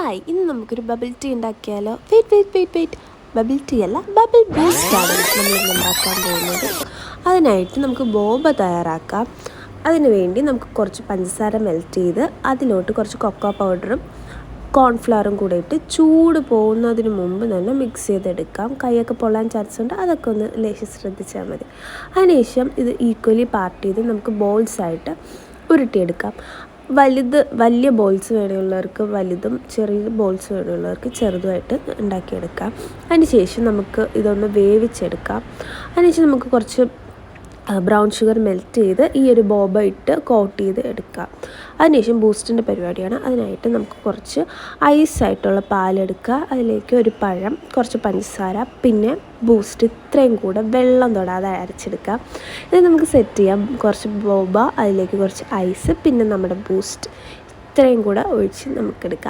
Hi ഇന്ന് നമുക്കൊരു bubble tea ഉണ്ടാക്കിയാലോ? Wait wait wait wait bubble tea അല്ല ബബിൾ ബൂസ്റ്റാണ് നമ്മൾ ഇന്ന് ഉണ്ടാക്കാൻ പോകുന്നത്. അതിനായിട്ട് നമുക്ക് ബോബ തയ്യാറാക്കാം. അതിന് വേണ്ടി നമുക്ക് കുറച്ച് പഞ്ചസാര മെൽറ്റ് ചെയ്ത് അതിലോട്ട് കുറച്ച് കൊക്കോ പൗഡറും കോൺഫ്ലവറും കൂടെ ഇട്ട് ചൂട് പോകുന്നതിന് മുമ്പ് തന്നെ മിക്സ് ചെയ്തെടുക്കാം. കൈയൊക്കെ പൊള്ളാൻ ചാൻസ് ഉണ്ട് അതൊക്കെ ഒന്ന് ലേശം ശ്രദ്ധിച്ചാൽ മതി. അതിനുശേഷം ഇത് ഈക്വലി പാർട്ട് ചെയ്ത് നമുക്ക് ബോൾസ് ആയിട്ട് ഉരുട്ടിയെടുക്കാം. വലുത് വലിയ ബോൾസ് വേണമുള്ളവർക്ക് വലുതും ചെറിയ ബോൾസ് വേണമുള്ളവർക്ക് ചെറുതുമായിട്ട് ഉണ്ടാക്കിയെടുക്കാം. അതിന് ശേഷം നമുക്ക് ഇതൊന്ന് വേവിച്ചെടുക്കാം. അതിന് ശേഷം നമുക്ക് കുറച്ച് ബ്രൗൺ ഷുഗർ മെൽറ്റ് ചെയ്ത് ഈ ഒരു ബോബ ഇട്ട് കോട്ട് ചെയ്ത് എടുക്കുക. അതിനുശേഷം ബൂസ്റ്റിന്റെ പരിപാടിയാണ്. അതിനായിട്ട് നമുക്ക് കുറച്ച് ഐസായിട്ടുള്ള പാലെടുക്കുക അതിലേക്ക് ഒരു പഴം കുറച്ച് പഞ്ചസാര പിന്നെ ബൂസ്റ്റ് ഇത്രയും കൂടെ വെള്ളം തൊടാതെ അരച്ചെടുക്കാം ഇത് നമുക്ക് സെറ്റ് ചെയ്യാം. കുറച്ച് ബോബ അതിലേക്ക് കുറച്ച് ഐസ് പിന്നെ നമ്മുടെ ബൂസ്റ്റ് ഇത്രയും കൂടെ ഒഴിച്ച് നമുക്കെടുക്കാം.